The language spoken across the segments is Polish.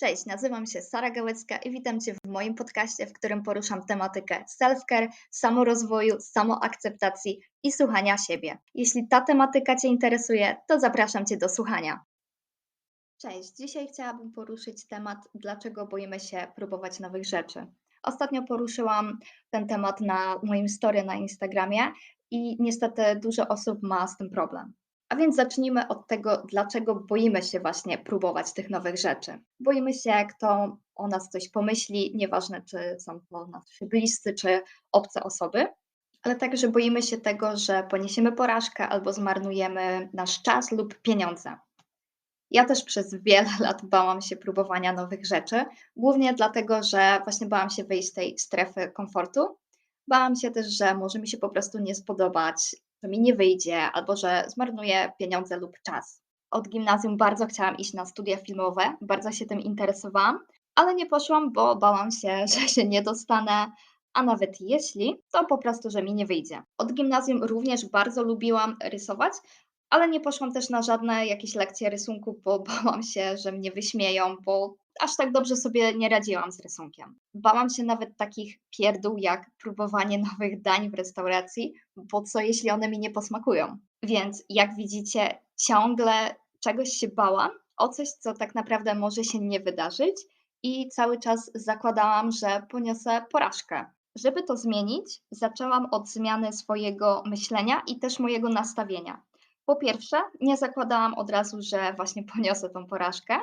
Cześć, nazywam się Sara Gałecka i witam Cię w moim podcaście, w którym poruszam tematykę self-care, samorozwoju, samoakceptacji i słuchania siebie. Jeśli ta tematyka Cię interesuje, to zapraszam Cię do słuchania. Cześć, dzisiaj chciałabym poruszyć temat, dlaczego boimy się próbować nowych rzeczy. Ostatnio poruszyłam ten temat na moim story na Instagramie i niestety dużo osób ma z tym problem. A więc zacznijmy od tego, dlaczego boimy się właśnie próbować tych nowych rzeczy. Boimy się, kto o nas coś pomyśli, nieważne czy są to nasi bliscy czy obce osoby, ale także boimy się tego, że poniesiemy porażkę albo zmarnujemy nasz czas lub pieniądze. Ja też przez wiele lat bałam się próbowania nowych rzeczy, głównie dlatego, że właśnie bałam się wyjść z tej strefy komfortu. Bałam się też, że może mi się po prostu nie spodobać, że mi nie wyjdzie, albo że zmarnuję pieniądze lub czas. Od gimnazjum bardzo chciałam iść na studia filmowe, bardzo się tym interesowałam, ale nie poszłam, bo bałam się, że się nie dostanę, a nawet jeśli, to po prostu, że mi nie wyjdzie. Od gimnazjum również bardzo lubiłam rysować, ale nie poszłam też na żadne jakieś lekcje rysunku, bo bałam się, że mnie wyśmieją, bo aż tak dobrze sobie nie radziłam z rysunkiem. Bałam się nawet takich pierdół jak próbowanie nowych dań w restauracji, bo co jeśli one mi nie posmakują. Więc jak widzicie, ciągle czegoś się bałam, o coś, co tak naprawdę może się nie wydarzyć i cały czas zakładałam, że poniosę porażkę. Żeby to zmienić, zaczęłam od zmiany swojego myślenia i też mojego nastawienia. Po pierwsze, nie zakładałam od razu, że właśnie poniosę tą porażkę,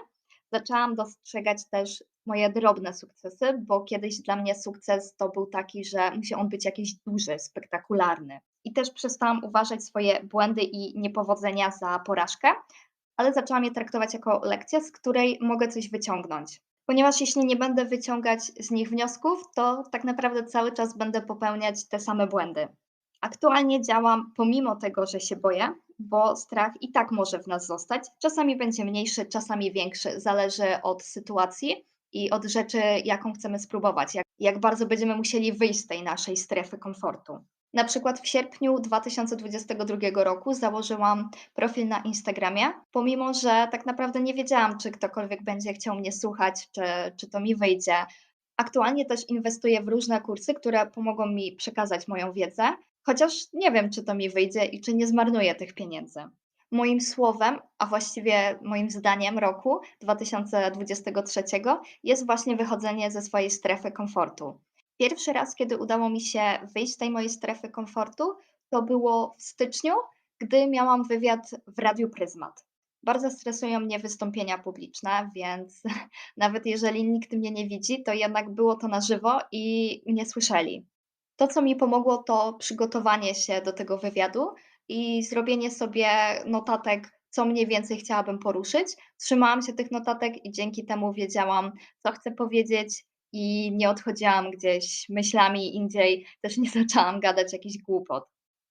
zaczęłam dostrzegać też moje drobne sukcesy, bo kiedyś dla mnie sukces to był taki, że musi on być jakiś duży, spektakularny. I też przestałam uważać swoje błędy i niepowodzenia za porażkę, ale zaczęłam je traktować jako lekcję, z której mogę coś wyciągnąć. Ponieważ jeśli nie będę wyciągać z nich wniosków, to tak naprawdę cały czas będę popełniać te same błędy. Aktualnie działam pomimo tego, że się boję, bo strach i tak może w nas zostać. Czasami będzie mniejszy, czasami większy, zależy od sytuacji i od rzeczy, jaką chcemy spróbować, jak, jak bardzo będziemy musieli wyjść z tej naszej strefy komfortu. Na przykład w sierpniu 2022 roku założyłam profil na Instagramie, pomimo że tak naprawdę nie wiedziałam, czy ktokolwiek będzie chciał mnie słuchać, czy, czy to mi wyjdzie. Aktualnie też inwestuję w różne kursy, które pomogą mi przekazać moją wiedzę, Chociaż nie wiem, czy to mi wyjdzie i czy nie zmarnuję tych pieniędzy. Moim słowem, a właściwie moim zdaniem roku 2023 jest właśnie wychodzenie ze swojej strefy komfortu. Pierwszy raz, kiedy udało mi się wyjść z tej mojej strefy komfortu, to było w styczniu, gdy miałam wywiad w Radiu Pryzmat. Bardzo stresują mnie wystąpienia publiczne, więc nawet jeżeli nikt mnie nie widzi, to jednak było to na żywo i mnie słyszeli. To, co mi pomogło, to przygotowanie się do tego wywiadu i zrobienie sobie notatek, co mniej więcej chciałabym poruszyć. Trzymałam się tych notatek i dzięki temu wiedziałam, co chcę powiedzieć i nie odchodziłam gdzieś myślami indziej, też nie zaczęłam gadać jakiś głupot.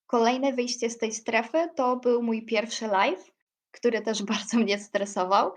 Kolejne wyjście z tej strefy to był mój pierwszy live, który też bardzo mnie stresował.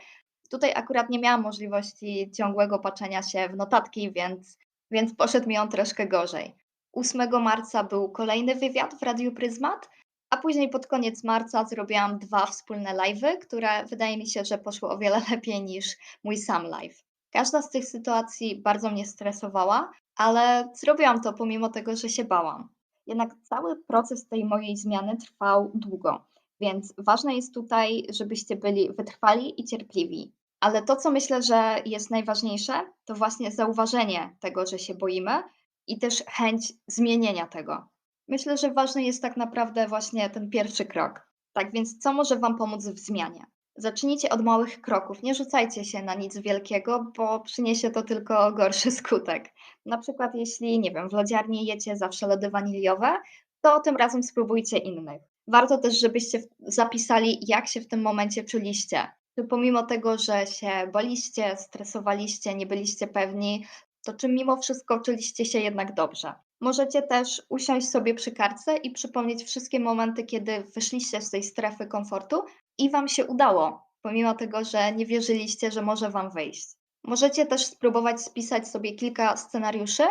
Tutaj akurat nie miałam możliwości ciągłego patrzenia się w notatki, więc, więc poszedł mi on troszkę gorzej. 8 marca był kolejny wywiad w Radiu Pryzmat, a później pod koniec marca zrobiłam dwa wspólne live'y, które wydaje mi się, że poszły o wiele lepiej niż mój sam live. Każda z tych sytuacji bardzo mnie stresowała, ale zrobiłam to pomimo tego, że się bałam. Jednak cały proces tej mojej zmiany trwał długo, więc ważne jest tutaj, żebyście byli wytrwali i cierpliwi. Ale to, co myślę, że jest najważniejsze, to właśnie zauważenie tego, że się boimy i też chęć zmienienia tego. Myślę, że ważny jest tak naprawdę właśnie ten pierwszy krok. Tak więc, co może Wam pomóc w zmianie? Zacznijcie od małych kroków, nie rzucajcie się na nic wielkiego, bo przyniesie to tylko gorszy skutek. Na przykład, jeśli, nie wiem, w lodziarni jecie zawsze lody waniliowe, to tym razem spróbujcie innych. Warto też, żebyście zapisali, jak się w tym momencie czuliście. Czy pomimo tego, że się boliście, stresowaliście, nie byliście pewni, to czy mimo wszystko czuliście się jednak dobrze. Możecie też usiąść sobie przy kartce i przypomnieć wszystkie momenty, kiedy wyszliście z tej strefy komfortu i Wam się udało, pomimo tego, że nie wierzyliście, że może Wam wyjść. Możecie też spróbować spisać sobie kilka scenariuszy,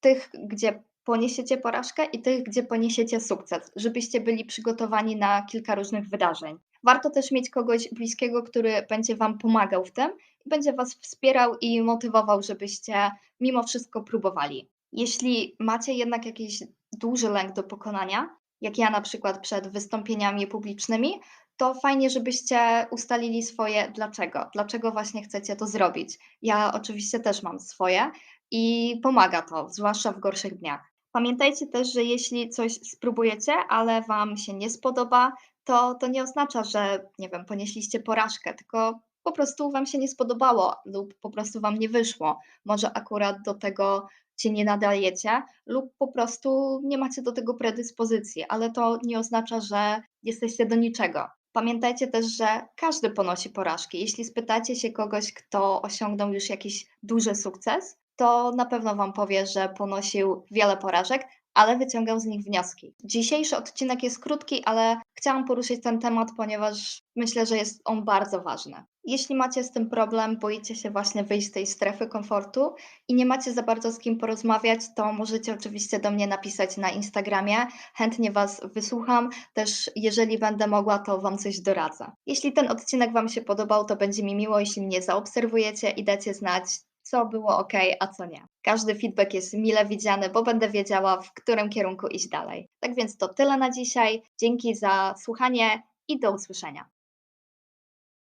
tych, gdzie poniesiecie porażkę i tych, gdzie poniesiecie sukces, żebyście byli przygotowani na kilka różnych wydarzeń. Warto też mieć kogoś bliskiego, który będzie Wam pomagał w tym będzie Was wspierał i motywował, żebyście mimo wszystko próbowali. Jeśli macie jednak jakiś duży lęk do pokonania, jak ja na przykład przed wystąpieniami publicznymi, to fajnie, żebyście ustalili swoje dlaczego. Dlaczego właśnie chcecie to zrobić. Ja oczywiście też mam swoje i pomaga to, zwłaszcza w gorszych dniach. Pamiętajcie też, że jeśli coś spróbujecie, ale Wam się nie spodoba, to to nie oznacza, że nie wiem, ponieśliście porażkę, tylko po prostu Wam się nie spodobało lub po prostu Wam nie wyszło. Może akurat do tego się nie nadajecie lub po prostu nie macie do tego predyspozycji, ale to nie oznacza, że jesteście do niczego. Pamiętajcie też, że każdy ponosi porażki. Jeśli spytacie się kogoś, kto osiągnął już jakiś duży sukces, to na pewno Wam powie, że ponosił wiele porażek, ale wyciągał z nich wnioski. Dzisiejszy odcinek jest krótki, ale chciałam poruszyć ten temat, ponieważ myślę, że jest on bardzo ważny. Jeśli macie z tym problem, boicie się właśnie wyjść z tej strefy komfortu i nie macie za bardzo z kim porozmawiać, to możecie oczywiście do mnie napisać na Instagramie. Chętnie Was wysłucham. Też jeżeli będę mogła, to Wam coś doradzę. Jeśli ten odcinek Wam się podobał, to będzie mi miło, jeśli mnie zaobserwujecie i dacie znać, co było ok, a co nie. Każdy feedback jest mile widziany, bo będę wiedziała, w którym kierunku iść dalej. Tak więc to tyle na dzisiaj. Dzięki za słuchanie i do usłyszenia.